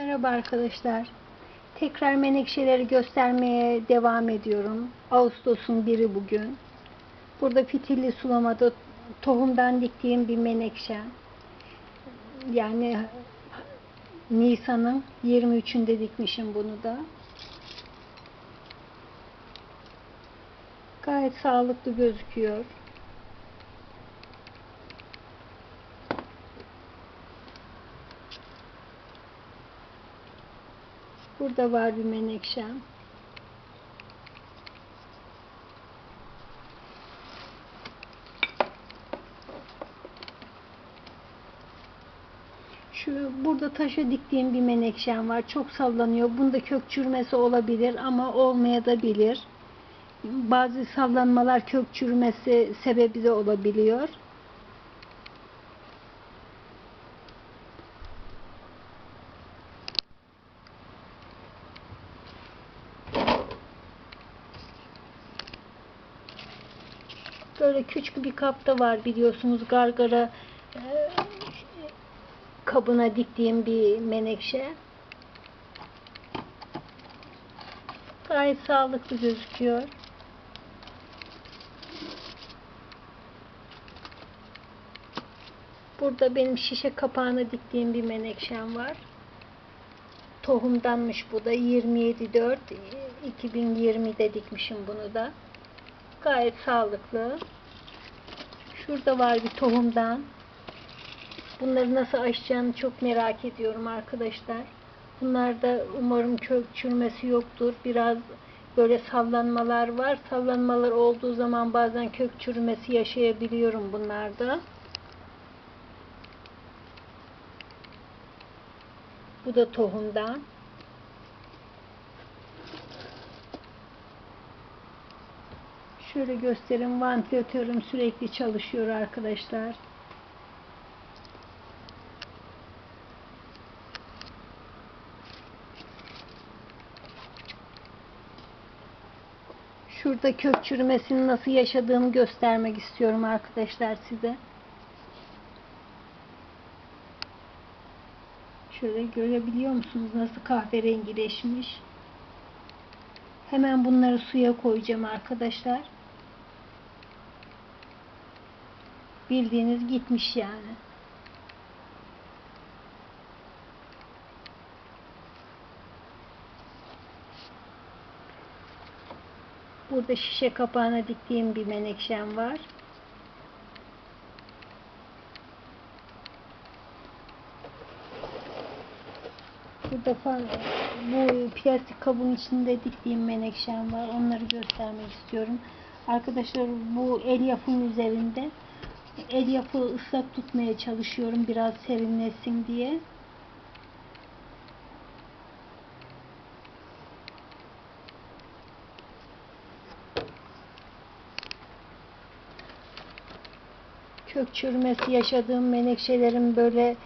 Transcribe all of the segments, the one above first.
Merhaba arkadaşlar. Tekrar menekşeleri göstermeye devam ediyorum. Ağustos'un biri bugün. Burada fitilli sulamada tohumdan diktiğim bir menekşe. Yani Nisan'ın 23'ünde dikmişim bunu da. Gayet sağlıklı gözüküyor. Burada var bir menekşem. Şu burada taşa diktiğim bir menekşem var. Çok sallanıyor. Bunda kök çürümesi olabilir ama olmaya da bilir. Bazı sallanmalar kök çürümesi sebebi de olabiliyor. Böyle küçük bir kapta var biliyorsunuz gargara e, kabına diktiğim bir menekşe. Gayet sağlıklı gözüküyor. Burada benim şişe kapağına diktiğim bir menekşem var. Tohumdanmış bu da 27.4 2020'de dikmişim bunu da. Gayet sağlıklı. Şurada var bir tohumdan. Bunları nasıl açacağını çok merak ediyorum arkadaşlar. Bunlarda umarım kök çürümesi yoktur. Biraz böyle sallanmalar var. Sallanmalar olduğu zaman bazen kök çürümesi yaşayabiliyorum bunlarda. Bu da tohumdan. Şöyle göstereyim. Vantilatörüm sürekli çalışıyor arkadaşlar. Şurada kök çürümesini nasıl yaşadığımı göstermek istiyorum arkadaşlar size. Şöyle görebiliyor musunuz nasıl kahverengileşmiş? Hemen bunları suya koyacağım arkadaşlar. Bildiğiniz gitmiş yani. Burada şişe kapağına diktiğim bir menekşem var. Burada falan, bu plastik kabın içinde diktiğim menekşem var. Onları göstermek istiyorum. Arkadaşlar bu el yapım üzerinde el yapı ıslak tutmaya çalışıyorum biraz serinlesin diye. Kök çürümesi yaşadığım menekşelerim böyle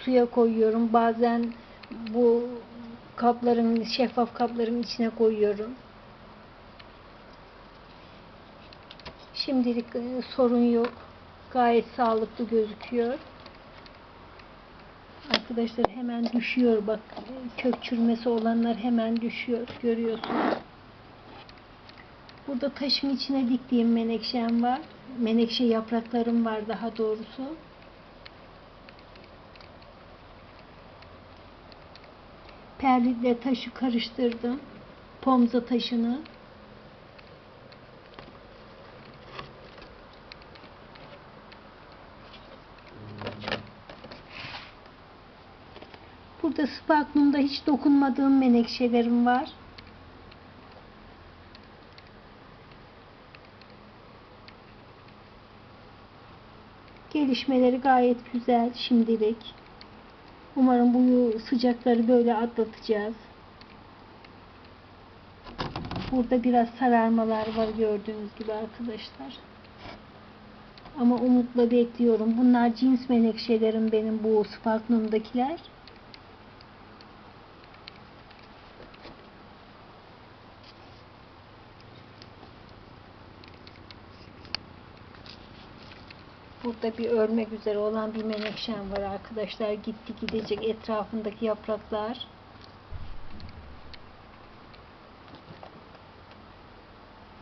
suya koyuyorum. Bazen bu kapların, şeffaf kapların içine koyuyorum. Şimdilik e, sorun yok. Gayet sağlıklı gözüküyor. Arkadaşlar hemen düşüyor bak. Kök çürümesi olanlar hemen düşüyor. Görüyorsunuz. Burada taşın içine diktiğim menekşem var. Menekşe yapraklarım var daha doğrusu. Perliyle taşı karıştırdım. Pomza taşını. Burada spaklumda hiç dokunmadığım menekşelerim var. Gelişmeleri gayet güzel şimdilik. Umarım bu sıcakları böyle atlatacağız. Burada biraz sararmalar var gördüğünüz gibi arkadaşlar. Ama umutla bekliyorum. Bunlar cins menekşelerim benim bu spaklumdakiler. Burada bir örmek üzere olan bir menekşem var arkadaşlar. Gitti gidecek etrafındaki yapraklar.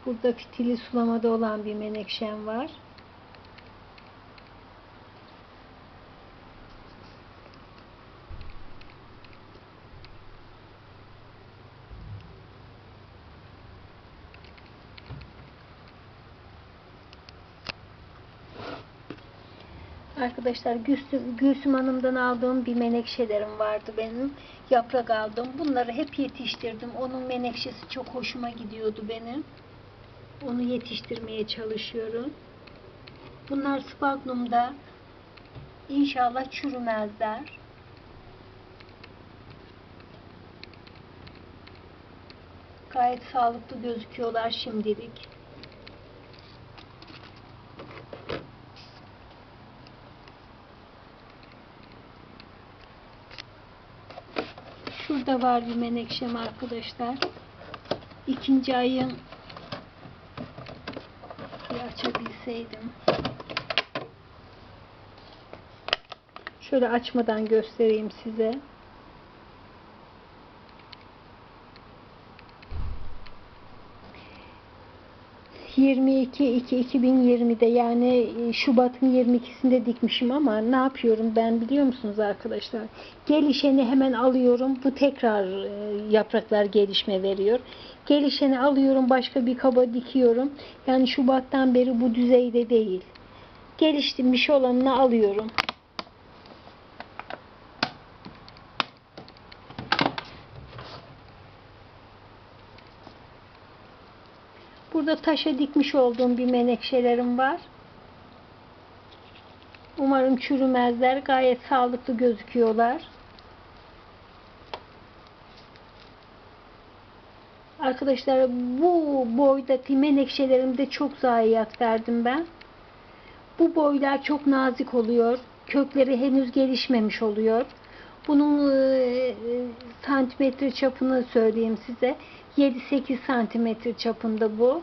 Burada fitili sulamada olan bir menekşem var. Arkadaşlar Gülsüm, Gülsüm Hanım'dan aldığım bir menekşelerim vardı benim. Yaprak aldım. Bunları hep yetiştirdim. Onun menekşesi çok hoşuma gidiyordu benim. Onu yetiştirmeye çalışıyorum. Bunlar spagnumda. İnşallah çürümezler. Gayet sağlıklı gözüküyorlar şimdilik. Şurada var bir menekşem arkadaşlar. İkinci ayın bir açabilseydim. Şöyle açmadan göstereyim size. ...22-2-2020'de yani e, Şubat'ın 22'sinde dikmişim ama ne yapıyorum ben biliyor musunuz arkadaşlar? Gelişeni hemen alıyorum. Bu tekrar e, yapraklar gelişme veriyor. Gelişeni alıyorum başka bir kaba dikiyorum. Yani Şubat'tan beri bu düzeyde değil. Geliştirmiş olanını alıyorum. Burada taşa dikmiş olduğum bir menekşelerim var. Umarım çürümezler. Gayet sağlıklı gözüküyorlar. Arkadaşlar bu boydaki menekşelerimde çok zayiat verdim ben. Bu boylar çok nazik oluyor. Kökleri henüz gelişmemiş oluyor. Bunun e, santimetre çapını söyleyeyim size. 7-8 santimetre çapında bu.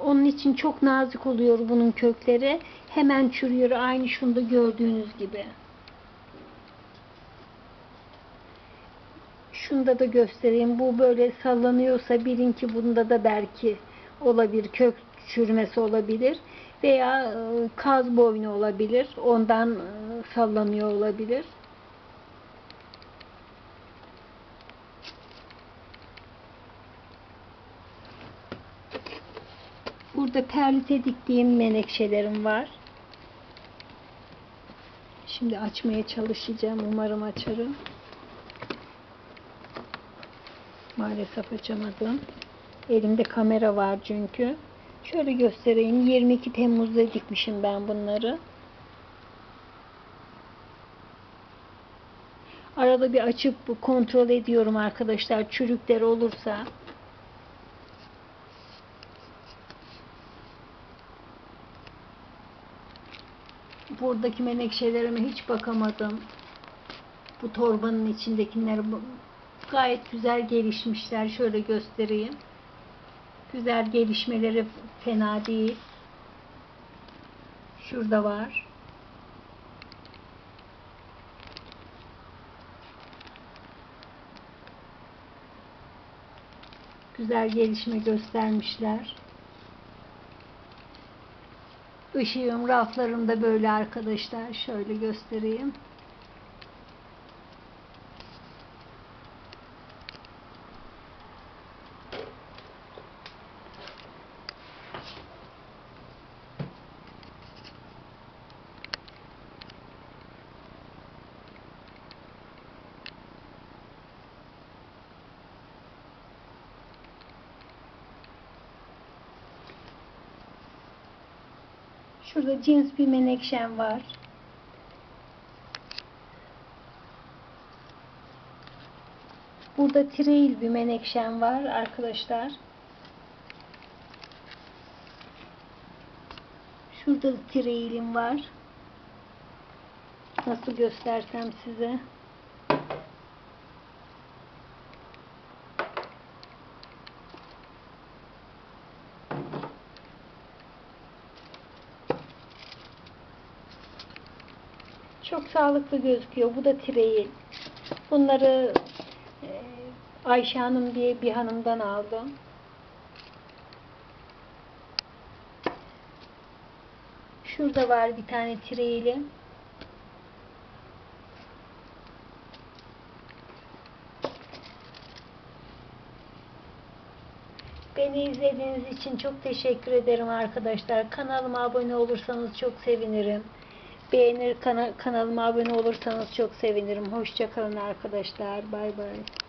Onun için çok nazik oluyor bunun kökleri. Hemen çürüyor aynı şunda gördüğünüz gibi. Şunda da göstereyim. Bu böyle sallanıyorsa bilin ki bunda da belki olabilir. Kök çürümesi olabilir. Veya e, kaz boynu olabilir. Ondan e, sallanıyor olabilir. Burada perlite diktiğim menekşelerim var. Şimdi açmaya çalışacağım. Umarım açarım. Maalesef açamadım. Elimde kamera var çünkü. Şöyle göstereyim. 22 Temmuz'da dikmişim ben bunları. Arada bir açıp kontrol ediyorum arkadaşlar. Çürükler olursa. Buradaki menekşelerime hiç bakamadım. Bu torbanın içindekiler gayet güzel gelişmişler. Şöyle göstereyim. Güzel gelişmeleri fena değil. Şurada var. Güzel gelişme göstermişler. Işığım raflarımda böyle arkadaşlar. Şöyle göstereyim. Şurada cins bir menekşem var. Burada trail bir menekşem var arkadaşlar. Şurada da trailim var. Nasıl göstersem size. Sağlıklı gözüküyor. Bu da tireil. Bunları e, Ayşe Hanım diye bir hanımdan aldım. Şurada var bir tane tireilim. Beni izlediğiniz için çok teşekkür ederim arkadaşlar. Kanalıma abone olursanız çok sevinirim. Beğenir kana- kanalıma abone olursanız çok sevinirim. Hoşçakalın arkadaşlar. Bay bay.